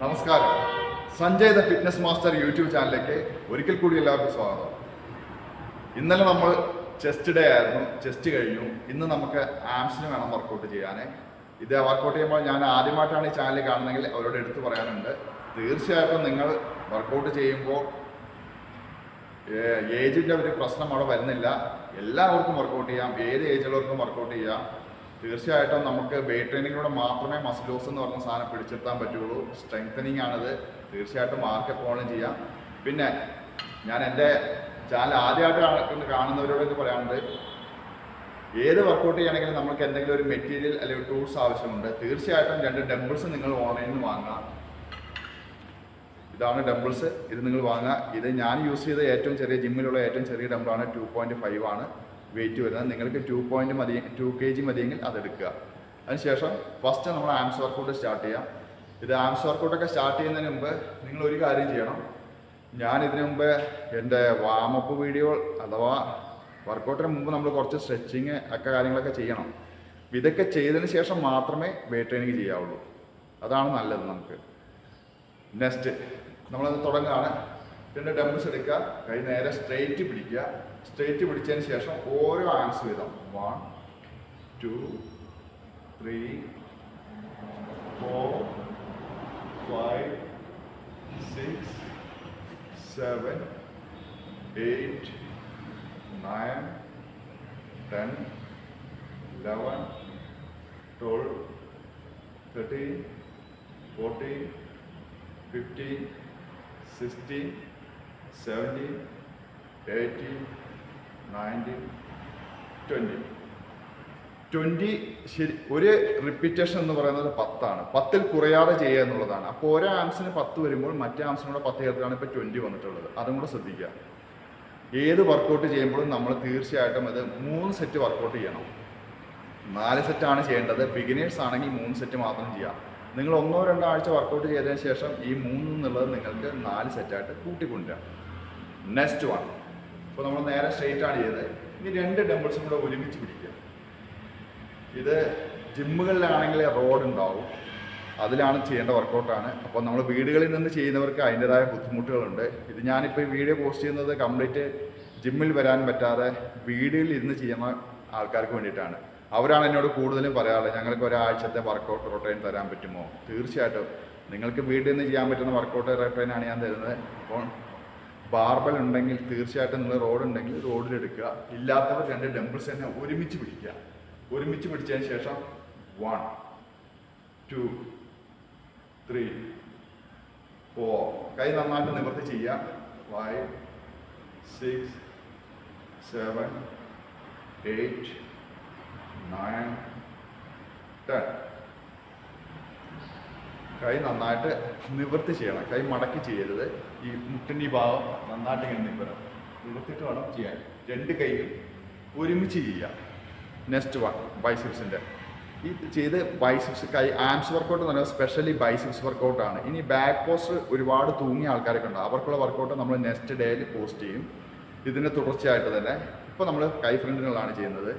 നമസ്കാരം. Sanjay the fitness master YouTube ചാനലിലേക്ക് ഒരിക്കൽ കൂടി എല്ലാവർക്കും സ്വാഗതം. ഇന്നലെ നമ്മൾ ചെസ്റ്റ് ഡേ ആയിരുന്നു. ചെസ്റ്റ് കഴിഞ്ഞു. ഇന്ന് നമുക്ക് ആംസിന് വേണം വർക്കൗട്ട് ചെയ്യാൻ ഇത് വർക്കൗട്ട് ചെയ്യുമ്പോൾ ഞാൻ ആദ്യമായിട്ടാണ് ഈ ചാനൽ കാണുന്നതെങ്കിൽ അവരോട് എടുത്തു പറയാനുണ്ട്. തീർച്ചയായിട്ടും നിങ്ങൾ വർക്കൗട്ട് ചെയ്യുമ്പോൾ ഏജിന്റെ ഒരു പ്രശ്നം അവിടെ വരുന്നില്ല. എല്ലാവർക്കും വർക്കൗട്ട് ചെയ്യാം. ഏത് ഏജുള്ളവർക്കും വർക്കൗട്ട് ചെയ്യാം. തീർച്ചയായിട്ടും നമുക്ക് വെയിറ്റ് ട്രെയിനിങ്ങിലൂടെ മാത്രമേ മസിൽ ലോസ് എന്ന് പറഞ്ഞ സാധനം പിടിച്ചെത്താൻ പറ്റുള്ളൂ. സ്ട്രെങ്തനിങ് ആണിത്. തീർച്ചയായിട്ടും മാർക്ക് എപ്പോഴും ചെയ്യാം. പിന്നെ ഞാൻ എന്റെ ചാനൽ ആദ്യമായിട്ട് കാണുന്നവരോട് കാണുന്നവരോടൊക്കെ പറയാനുണ്ട് ഏത് വർക്കൗട്ട് ചെയ്യണമെങ്കിലും നമുക്ക് എന്തെങ്കിലും ഒരു മെറ്റീരിയൽ അല്ലെങ്കിൽ ടൂൾസ് ആവശ്യമുണ്ട്. തീർച്ചയായിട്ടും രണ്ട് ഡംബിൾസ് നിങ്ങൾ ഓൺലൈനിൽ നിന്ന് വാങ്ങാം ഇതാണ് ഡംബിൾസ് ഇത് നിങ്ങൾ വാങ്ങുക. ഇത് ഞാൻ യൂസ് ചെയ്ത ഏറ്റവും ചെറിയ ജിമ്മിലുള്ള ഏറ്റവും ചെറിയ ഡംബിളാണ് ടു പോയിന്റ് ഫൈവ് ആണ്. വെയിറ്റ് വരുന്നത്. നിങ്ങൾക്ക് ടു പോയിന്റ് മതി ടു കെ ജി മതിയെങ്കിൽ അതെടുക്കുക. അതിനുശേഷം ഫസ്റ്റ് നമ്മൾ ആംസ് വർക്കൗട്ട് സ്റ്റാർട്ട് ചെയ്യാം. ഇത് ആംസ് വർക്കൗട്ടൊക്കെ സ്റ്റാർട്ട് ചെയ്യുന്നതിന് മുമ്പ് നിങ്ങൾ ഒരു കാര്യം ചെയ്യണം. ഞാൻ ഇതിനു മുമ്പ് എന്റെ വാമപ്പ് വീഡിയോ അഥവാ വർക്കൗട്ടിന് മുമ്പ് നമ്മൾ കുറച്ച് സ്ട്രെച്ചിങ് ഒക്കെ കാര്യങ്ങളൊക്കെ ചെയ്യണം. ഇതൊക്കെ ചെയ്തതിന് ശേഷം മാത്രമേ വെയിറ്റ് ട്രെയിനിങ് ചെയ്യാവുള്ളൂ. അതാണ് നല്ലത് നമുക്ക്. നെക്സ്റ്റ് നമ്മളത് തുടങ്ങുകയാണ്. രണ്ട് ഡംബിൾസ് എടുക്കുക. കൈ നേരെ സ്ട്രെയിറ്റ് പിടിക്കുക. സ്ട്രെയിറ്റ് പിടിച്ചതിന് ശേഷം ഓരോ ആംസ് വീതം. One two three four five six seven eight nine ten eleven twelve thirteen fourteen fifteen sixteen seventeen eighteen nineteen twenty twenty ശരി ഒരു റിപ്പീറ്റേഷൻ എന്ന് പറയുന്നത് പത്താണ്. പത്തിൽ കുറയാതെ ചെയ്യുക എന്നുള്ളതാണ്. അപ്പോൾ ഓരോ ആംസിന് പത്ത് വരുമ്പോൾ മറ്റേ ആംസിനോട് പത്ത് ചേർത്താണ് ഇപ്പോൾ ട്വന്റി വന്നിട്ടുള്ളത്. അതും കൂടെ ശ്രദ്ധിക്കുക. ഏത് വർക്കൗട്ട് ചെയ്യുമ്പോഴും നമ്മൾ തീർച്ചയായിട്ടും അത് മൂന്ന് സെറ്റ് വർക്കൗട്ട് ചെയ്യണം. നാല് സെറ്റാണ് ചെയ്യേണ്ടത്. ബിഗിനേഴ്സ് ആണെങ്കിൽ മൂന്ന് സെറ്റ് മാത്രം ചെയ്യാം. നിങ്ങൾ ഒന്നോ രണ്ടോ ആഴ്ച വർക്കൗട്ട് ചെയ്തതിന് ശേഷം ഈ മൂന്ന് എന്നുള്ളത് നിങ്ങൾക്ക് നാല് സെറ്റായിട്ട് കൂട്ടിക്കൊണ്ടുവരാം. നെക്സ്റ്റ് വൺ ഇപ്പോൾ നമ്മൾ നേരെ സ്ട്രെയിറ്റ് ആണ് ചെയ്തത്. ഇനി രണ്ട് ഡംബിൾസും കൂടെ ഒരുമിച്ച് പിടിക്കുക. ഇത് ജിമ്മുകളിലാണെങ്കിൽ റോഡ് ഉണ്ടാവും. അതിലാണ് ചെയ്യേണ്ട വർക്കൗട്ടാണ് അപ്പോൾ നമ്മൾ വീടുകളിൽ നിന്ന് ചെയ്യുന്നവർക്ക് അതിന്റെതായ ബുദ്ധിമുട്ടുകളുണ്ട്. ഇത് ഞാനിപ്പോൾ ഈ വീഡിയോ പോസ്റ്റ് ചെയ്യുന്നത് കംപ്ലീറ്റ് ജിമ്മിൽ വരാൻ പറ്റാതെ വീടുകളിൽ ഇരുന്ന് ചെയ്യുന്ന ആൾക്കാർക്ക് വേണ്ടിയിട്ടാണ്. അവരാണ് എന്നോട് കൂടുതലും പറയാറുള്ളത് ഞങ്ങൾക്ക് ഒരാഴ്ചത്തെ വർക്കൗട്ട് റൊട്ടൈൻ തരാൻ പറ്റുമോ? തീർച്ചയായിട്ടും. നിങ്ങൾക്ക് വീട്ടിൽ നിന്ന് ചെയ്യാൻ പറ്റുന്ന വർക്കൗട്ട് റൊട്ടൈനാണ് ഞാൻ തരുന്നത്. അപ്പോൾ ബാർബൽ ഉണ്ടെങ്കിൽ തീർച്ചയായിട്ടും നിങ്ങൾ റോഡ് ഉണ്ടെങ്കിൽ റോഡിലെടുക്കുക ഇല്ലാത്തവർ രണ്ട് ഡംബിൾസ് തന്നെ ഒരുമിച്ച് പിടിക്കുക. ഒരുമിച്ച് പിടിച്ചതിന് ശേഷം വൺ ടു ത്രീ ഫോർ കൈ നന്നായിട്ട് നിവർത്തി ചെയ്യുക. Five six seven eight nine ten കൈ നന്നായിട്ട് നിവർത്തി ചെയ്യണം. കൈ മടക്കി ചെയ്യരുത്. ഈ മുട്ടിന്റെ ഈ ഭാഗം നന്നായിട്ട് ഇങ്ങനെ നിവരണം നിവർത്തിയിട്ട് വേണം ചെയ്യാൻ. രണ്ട് കൈയും ഒരുമിച്ച് ചെയ്യുക. നെക്സ്റ്റ് വൺ ബൈസിപ്സിന്റെ ഈ ചെയ്ത് ബൈസിപ്സ് കൈ ആംസ് വർക്കൗട്ട് എന്ന് സ്പെഷ്യലി ബൈസിപ്സ് വർക്കൗട്ടാണ് ഇനി ബാക്ക് പോസ്റ്റ് ഒരുപാട് തൂങ്ങിയ ആൾക്കാരൊക്കെ ഉണ്ട് അവർക്കുള്ള വർക്കൗട്ട് നമ്മൾ നെക്സ്റ്റ് ഡേയിൽ പോസ്റ്റ് ചെയ്യും. ഇതിന് തുടർച്ചയായിട്ട് തന്നെ. ഇപ്പോൾ നമ്മൾ കൈ ഫ്രണ്ടിനുള്ളതാണ് ചെയ്യുന്നത്.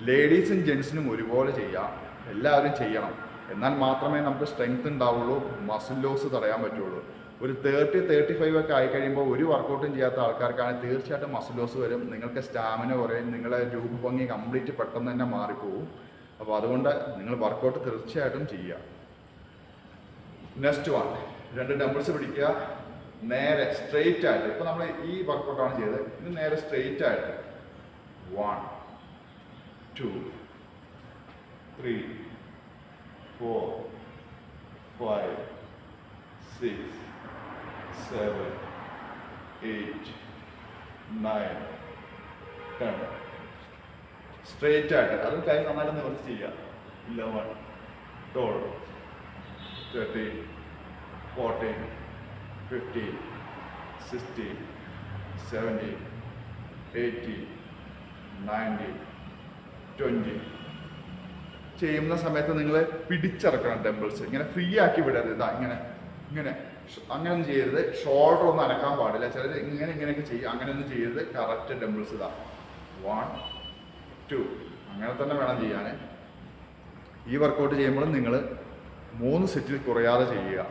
ലേഡീസും ജെൻസിനും ഒരുപോലെ ചെയ്യാം. എല്ലാവരും ചെയ്യണം. എന്നാൽ മാത്രമേ നമുക്ക് സ്ട്രെങ്ത് ഉണ്ടാവുള്ളൂ മസിൽ ലോസ് തടയാൻ പറ്റുള്ളൂ. ഒരു തേർട്ടി തേർട്ടി ഫൈവ് ഒക്കെ ആയി കഴിയുമ്പോൾ ഒരു വർക്കൗട്ടും ചെയ്യാത്ത ആൾക്കാർക്കാണ് തീർച്ചയായിട്ടും മസിൽ ലോസ് വരും. നിങ്ങൾക്ക് സ്റ്റാമിന കുറയും നിങ്ങളെ രൂപഭംഗി കംപ്ലീറ്റ് പെട്ടെന്ന് തന്നെ മാറിപ്പോവും. അപ്പോൾ അതുകൊണ്ട് നിങ്ങൾ വർക്കൗട്ട് തീർച്ചയായിട്ടും ചെയ്യുക. നെക്സ്റ്റ് വൺ രണ്ട് ഡംബിൾസ് പിടിക്കുക. നേരെ സ്ട്രെയിറ്റ് ആയിട്ട്. ഇപ്പോൾ നമ്മൾ ഈ വർക്കൗട്ടാണ് ചെയ്തത്. ഇത് നേരെ സ്ട്രെയിറ്റ് ആയിട്ട്. One two three four five six seven eight nine ten straight ആയിട്ട്. അത് കൈ നന്നായിട്ട് നിവർത്തി ചെയ്യുക. Eleven twelve thirteen fourteen fifteen sixteen seventeen eighteen nineteen twenty ചെയ്യുന്ന സമയത്ത് നിങ്ങൾ പിടിച്ചിറക്കണം ടെമ്പിൾസ് ഇങ്ങനെ ഫ്രീ ആക്കി വിടരുത്. ഇതാ ഇങ്ങനെ ഇങ്ങനെ. അങ്ങനെ അങ്ങനെയൊന്നും ചെയ്യരുത്. ഷോൾഡർ ഒന്നും അനക്കാൻ പാടില്ല. ചിലർ ഇങ്ങനെ ഇങ്ങനെയൊക്കെ ചെയ്യും. അങ്ങനെയൊന്നും ചെയ്യരുത്. കറക്റ്റ് ടെമ്പിൾസ് ഇതാ. വൺ ടു അങ്ങനെ തന്നെ വേണം ചെയ്യാൻ. ഈ വർക്കൗട്ട് ചെയ്യുമ്പോഴും നിങ്ങൾ മൂന്ന് സെറ്റിൽ കുറയാതെ ചെയ്യുക.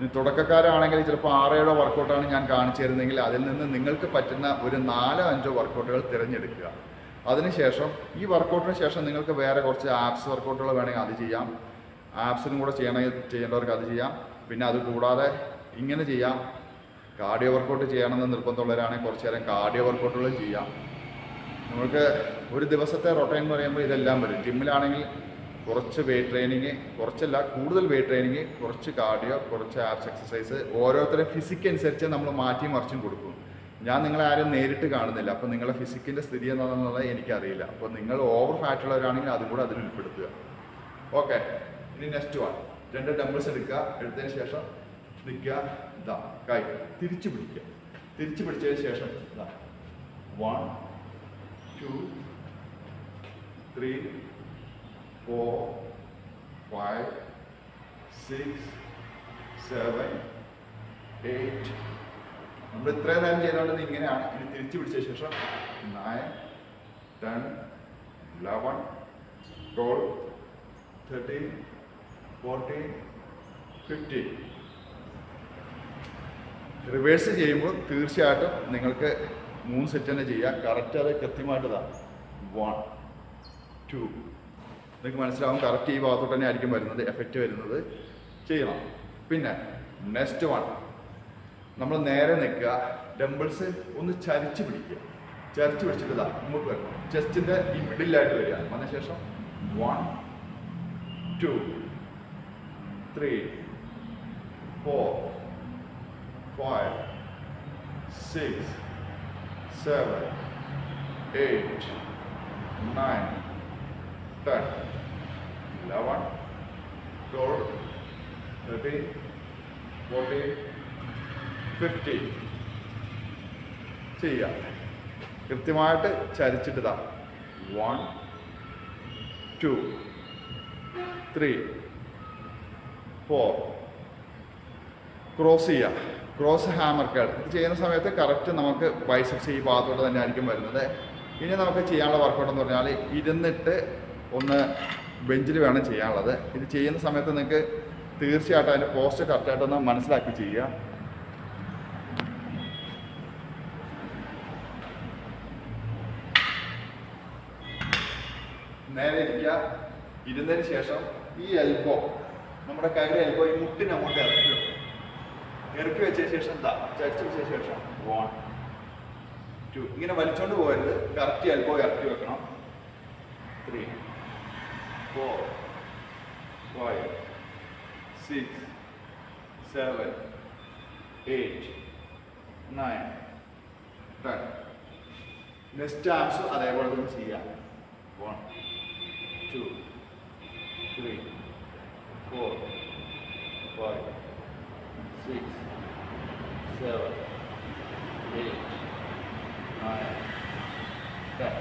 ഇനി തുടക്കക്കാരാണെങ്കിൽ ചിലപ്പോൾ ആറേഴോ വർക്കൗട്ടാണ് ഞാൻ കാണിച്ചു തരുന്നതെങ്കിൽ അതിൽ നിന്ന് നിങ്ങൾക്ക് പറ്റുന്ന ഒരു നാലോ അഞ്ചോ വർക്കൗട്ടുകൾ തിരഞ്ഞെടുക്കുക. അതിനുശേഷം ഈ വർക്കൗട്ടിന് ശേഷം നിങ്ങൾക്ക് വേറെ കുറച്ച് ആപ്സ് വർക്കൗട്ടുകൾ വേണമെങ്കിൽ അത് ചെയ്യാം. ആപ്സിനും കൂടെ ചെയ്യണമെങ്കിൽ ചെയ്യേണ്ടവർക്ക് അത് ചെയ്യാം. പിന്നെ അത് കൂടാതെ ഇങ്ങനെ ചെയ്യാം. കാർഡിയോ വർക്കൗട്ട് ചെയ്യണമെന്ന് നിർബന്ധമുള്ളവരാണെങ്കിൽ കുറച്ച് നേരം കാർഡിയോ വർക്കൗട്ടുകളും ചെയ്യാം. നമുക്ക് ഒരു ദിവസത്തെ റൊട്ടൈൻ എന്ന് പറയുമ്പോൾ ഇതെല്ലാം വരും. ജിമ്മിലാണെങ്കിൽ കുറച്ച് വെയിറ്റ് ട്രെയിനിങ് കുറച്ചല്ല കൂടുതൽ വെയിറ്റ് ട്രെയിനിങ് കുറച്ച് കാർഡിയോ കുറച്ച് ആപ്സ് എക്സസൈസ് ഓരോരുത്തരും ഫിസിക് അനുസരിച്ച് നമ്മൾ മാറ്റി മറിച്ചും കൊടുക്കും. ഞാൻ നിങ്ങളെ ആരും നേരിട്ട് കാണുന്നില്ല. അപ്പോൾ നിങ്ങളുടെ ഫിസിക്കിന്റെ സ്ഥിതി എന്താണെന്നുള്ളത് എനിക്കറിയില്ല. അപ്പോൾ നിങ്ങൾ ഓവർ ഫാറ്റ് ഉള്ളവരാണെങ്കിൽ അതും കൂടെ അതിൽ ഉൾപ്പെടുത്തുക. ഓക്കെ ഇനി നെക്സ്റ്റ് വൺ രണ്ട് ഡംബിൾസ് എടുക്കുക. എടുത്തതിന് ശേഷം നിൽക്കുക. ഇതാ കൈ. തിരിച്ചു പിടിക്കുക. തിരിച്ചു പിടിച്ചതിന് ശേഷം ഇതാ one two three four five six seven eight നമ്മൾ ഇത്രയും നേരം ചെയ്തുകൊണ്ടത് ഇങ്ങനെയാണ്. ഇനി തിരിച്ചു പിടിച്ച ശേഷം nine ten eleven twelve thirteen fourteen fifteen reverse ചെയ്യുമ്പോൾ തീർച്ചയായിട്ടും നിങ്ങൾക്ക് മൂന്ന് സെറ്റ് തന്നെ ചെയ്യാം. കറക്റ്റ് അത് കൃത്യമായിട്ടതാണ് വൺ ടു നിങ്ങൾക്ക് മനസ്സിലാവും കറക്റ്റ് ഈ ഭാഗത്തോട്ട് തന്നെ ആയിരിക്കും വരുന്നത് എഫക്റ്റ് വരുന്നത്. ചെയ്യണം. പിന്നെ നെക്സ്റ്റ് വൺ നമ്മൾ നേരെ നിൽക്കുക. ഡംബിൾസ് ഒന്ന് ചരിച്ച് പിടിക്കുക. ചരിച്ച് പിടിച്ചിട്ട് ഇതാ വരണം. ചെസ്റ്റിന്റെ ഈ മിഡിലായിട്ട് വരിക. വന്ന ശേഷം one two three four five six seven eight nine ten eleven twelve thirteen fourteen fifty ചെയ്യാം. കൃത്യമായിട്ട് ചരിച്ചിട്ടതാ. One two three four cross ചെയ്യുക ക്രോസ് ഹാമർ കേൾ ഇത് ചെയ്യുന്ന സമയത്ത് കറക്റ്റ് നമുക്ക് ബൈസെപ്സ് ഈ ഭാഗത്തോട്ട് തന്നെ ആയിരിക്കും വരുന്നത്. ഇനി നമുക്ക് ചെയ്യാനുള്ള വർക്കൗട്ട് എന്ന് പറഞ്ഞാൽ ഇരുന്നിട്ട് ഒന്ന് ബെഞ്ചിൽ വേണം ചെയ്യാനുള്ളത്. ഇത് ചെയ്യുന്ന സമയത്ത് നിങ്ങൾക്ക് തീർച്ചയായിട്ടും അതിന്റെ പോസ്റ്റ് കറക്റ്റായിട്ടൊന്ന് മനസ്സിലാക്കി ചെയ്യുക. നേരെ ഇരിക്കുക. ഇരുന്നതിന് ശേഷം ഈ എൽബോ നമ്മുടെ കൈയുടെ എൽബോ ഈ മുട്ടിന് അങ്ങോട്ട് ഇറക്കി വെക്കും ഇറക്കി വെച്ച ശേഷം എന്താ ചരിച്ചു വെച്ച ശേഷം വൺ ടു ഇങ്ങനെ വലിച്ചോണ്ട് പോകരുത്. കറക്റ്റ് എൽബോ ഇറക്കി വെക്കണം. Three four five six seven eight nine ten next arms അതേപോലെ തന്നെ ചെയ്യാം one two three four five six seven eight nine ten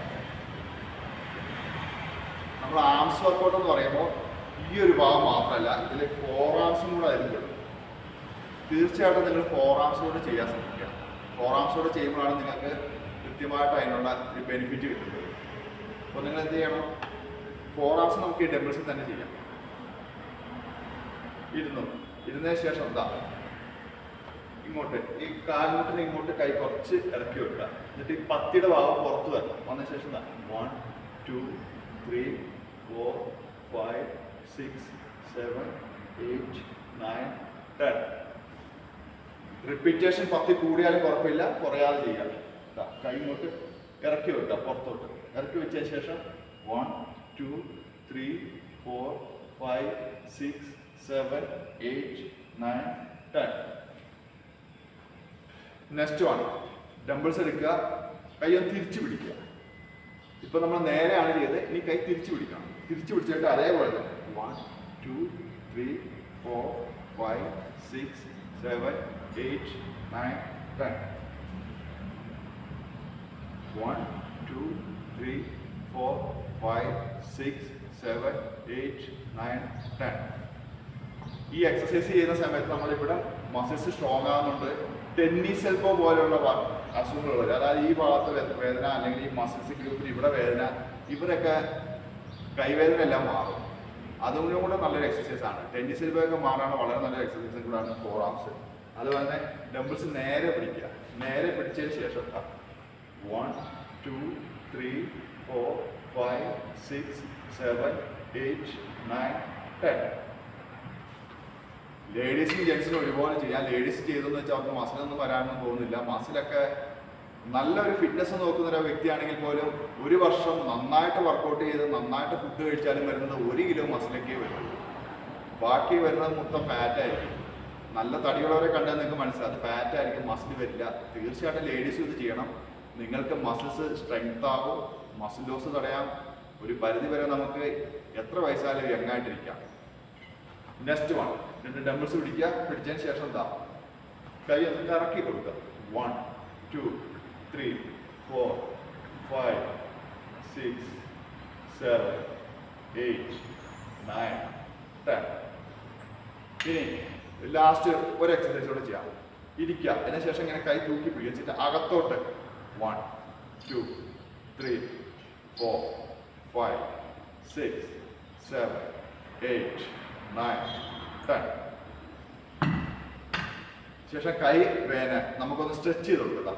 നമ്മൾ ആംസ് വർക്കൗട്ട് എന്ന് പറയുമ്പോൾ ഈ ഒരു ഭാഗം മാത്രമല്ല ഇതിൽ ഫോർ ആംസും കൂടെ ആയിരിക്കും. തീർച്ചയായിട്ടും നിങ്ങൾ ഫോർ ആംസ് കൂടെ ചെയ്യാൻ ശ്രമിക്കുക. ഫോർ ആംസ് കൂടെ ചെയ്യുമ്പോഴാണ് നിങ്ങൾക്ക് കൃത്യമായിട്ട് അതിനുള്ള ഒരു ബെനിഫിറ്റ് കിട്ടുന്നത്. അപ്പോൾ നിങ്ങൾ എന്ത് ചെയ്യണം? ഫോർ ഹവേഴ്സ് നമുക്ക് ഈ ഡബിൾസിൽ തന്നെ ചെയ്യാം. ഇരുന്നു? ഇരുന്നതിന് ശേഷം എന്താ ഇങ്ങോട്ട് ഈ കാൽമുട്ടിന് ഇങ്ങോട്ട് കൈ കുറച്ച് ഇറക്കി വെക്കുക. എന്നിട്ട് ഈ പത്തിയുടെ ഭാഗം പുറത്ത് വരണം. വന്ന ശേഷം എന്താ one two three four five six seven eight nine ten repetition പത്തി കൂടിയാലും കുഴപ്പമില്ല. കുറയാതെ ചെയ്യാം. കൈ ഇങ്ങോട്ട് ഇറക്കി വെക്കുക പുറത്തോട്ട്. ഇറക്കി വെച്ചതിന് ശേഷം one two three four five six seven eight nine ten next one dumbbells എടുക്കുക. കൈയൊന്ന് തിരിച്ചു പിടിക്കുക. ഇപ്പം നമ്മൾ നേരെയാണ് ചെയ്തത്. ഇനി കൈ തിരിച്ചു പിടിക്കണം. തിരിച്ചു പിടിച്ചിട്ട് അതേപോലെ തന്നെ. One two three four five six seven eight nine ten one two three four five six seven eight nine ten ഈ എക്സസൈസ് ചെയ്യുന്ന സമയത്ത് നമ്മളിവിടെ മസിൽസ് സ്ട്രോങ് ആകുന്നുണ്ട് ടെന്നീസ് എൽബോ പോലെയുള്ള അസുഖങ്ങൾ വരും. അതായത് ഈ ഭാഗത്ത് വേദന അല്ലെങ്കിൽ ഈ മസിൽസ് ഗ്രൂപ്പിൽ ഇവിടെ വേദന ഇവരൊക്കെ കൈവേദന എല്ലാം മാറും. അതുകൊണ്ടും കൂടെ നല്ലൊരു എക്സസൈസ് ആണ്. ടെന്നീസ് പോയൊക്കെ മാറാനുള്ള വളരെ നല്ലൊരു എക്സസൈസും കൂടാണ് ഫോർ ആംസ് അതുപോലെ തന്നെ ഡംബിൾസ് നേരെ പിടിക്കുക. നേരെ പിടിച്ചതിന് ശേഷം one two three four five six seven eight nine ten ലേഡീസിനും ജെൻസിനും ഒരുപോലെ ചെയ്യാം. ലേഡീസ് ചെയ്തെന്ന് വെച്ചാൽ അവർക്ക് മസിലൊന്നും വരാനൊന്നും പോകുന്നില്ല. മസിലൊക്കെ നല്ലൊരു ഫിറ്റ്നസ് നോക്കുന്ന ഒരു വ്യക്തിയാണെങ്കിൽ പോലും ഒരു വർഷം നന്നായിട്ട് വർക്കൗട്ട് ചെയ്ത് നന്നായിട്ട് ഫുഡ് കഴിച്ചാലും വരുന്നത് ഒരു കിലോ മസിലൊക്കെ വരുള്ളൂ. ബാക്കി വരുന്നത് മൊത്തം ഫാറ്റ് ആയിരിക്കും. നല്ല തടിയുള്ളവരെ കണ്ടാൽ നിങ്ങൾക്ക് മനസ്സിലാകും ഫാറ്റ് ആയിരിക്കും മസിൽ വരില്ല. തീർച്ചയായിട്ടും ലേഡീസ് ഇത് ചെയ്യണം. നിങ്ങൾക്ക് മസിൽസ് സ്ട്രെങ്ത് ആകും മസിൽ ലോസ് തടയാം ഒരു പരിധി വരെ നമുക്ക് എത്ര വയസ്സായാലും യങ് ആയിട്ടിരിക്കാം നെക്സ്റ്റ് വൺ രണ്ട് ഡംബിൾസ് പിടിക്കുക. പിടിച്ചതിന് ശേഷം എന്താ കൈ ഒന്ന് കറക്കി കൊടുക്കുക. One two three four five six seven eight nine ten ഇനി ലാസ്റ്റ് ഒരു എക്സസൈസ് കൂടെ ചെയ്യാം. ഇരിക്കുക. അതിനുശേഷം ഇങ്ങനെ കൈ തൂക്കി പിടിച്ചിട്ട് അകത്തോട്ട്. One two three four five, six, seven, eight, nine, ten. ശേഷം കൈ വേന. നമുക്കൊന്ന് സ്ട്രെച്ച് ചെയ്ത് കൊടുക്കാം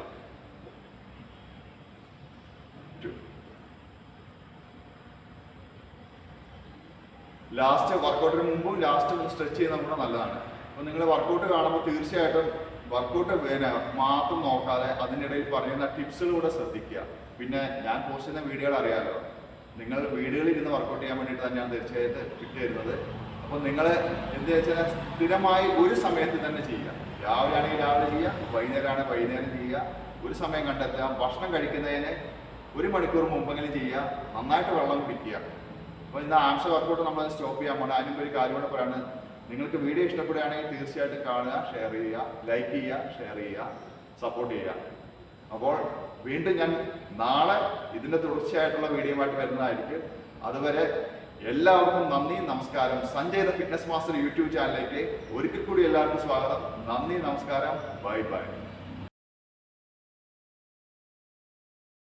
ലാസ്റ്റ് വർക്കൗട്ടിന് മുമ്പും ലാസ്റ്റ് സ്ട്രെച്ച് ചെയ്യുന്നത് നമ്മുടെ നല്ലതാണ്. അപ്പോൾ നിങ്ങൾ വർക്കൗട്ട് കാണുമ്പോൾ തീർച്ചയായിട്ടും വർക്കൗട്ട് പിന്നെ മാത്രം നോക്കാതെ അതിനിടയിൽ പറയുന്ന ടിപ്സുകൾ കൂടെ ശ്രദ്ധിക്കുക. പിന്നെ ഞാൻ പോസ്റ്റ് ചെയ്യുന്ന വീഡിയോകൾ അറിയാലോ? നിങ്ങൾ വീടുകളിൽ ഇരുന്ന് വർക്കൗട്ട് ചെയ്യാൻ വേണ്ടിയിട്ട് തന്നെയാണ് തീർച്ചയായിട്ടും ഇട്ട് തരുന്നത് അപ്പോൾ നിങ്ങൾ എന്ത് വെച്ചാൽ സ്ഥിരമായി ഒരു സമയത്ത് തന്നെ ചെയ്യുക. രാവിലെ ആണെങ്കിൽ രാവിലെ ചെയ്യുക വൈകുന്നേരമാണെങ്കിൽ വൈകുന്നേരം ചെയ്യുക. ഒരു സമയം കണ്ടെത്തുക ഭക്ഷണം കഴിക്കുന്നതിന് ഒരു മണിക്കൂർ മുമ്പെങ്കിലും ചെയ്യുക നന്നായിട്ട് വെള്ളം കുടിക്കുക. അപ്പോൾ ഇന്ന് ആംശ വർക്കൗട്ട് നമ്മൾ സ്റ്റോപ്പ് ചെയ്യാൻ പോകണം അതിനും ഒരു കാര്യം കൂടെ പറയാണ്. നിങ്ങൾക്ക് വീഡിയോ ഇഷ്ടപ്പെടുകയാണെങ്കിൽ തീർച്ചയായിട്ടും കാണുക ഷെയർ ചെയ്യുക ലൈക്ക് ചെയ്യുക ഷെയർ ചെയ്യുക സപ്പോർട്ട് ചെയ്യുക. അപ്പോൾ വീണ്ടും ഞാൻ നാളെ ഇതിന്റെ തുടർച്ചയായിട്ടുള്ള വീഡിയോ ആയിട്ട് വരുന്നതായിരിക്കും. അതുവരെ എല്ലാവർക്കും നന്ദി നമസ്കാരം. Sanjay the fitness master YouTube ചാനലിലേക്ക് ഒരിക്കൽ കൂടി എല്ലാവർക്കും സ്വാഗതം. നന്ദി നമസ്കാരം. Bye bye.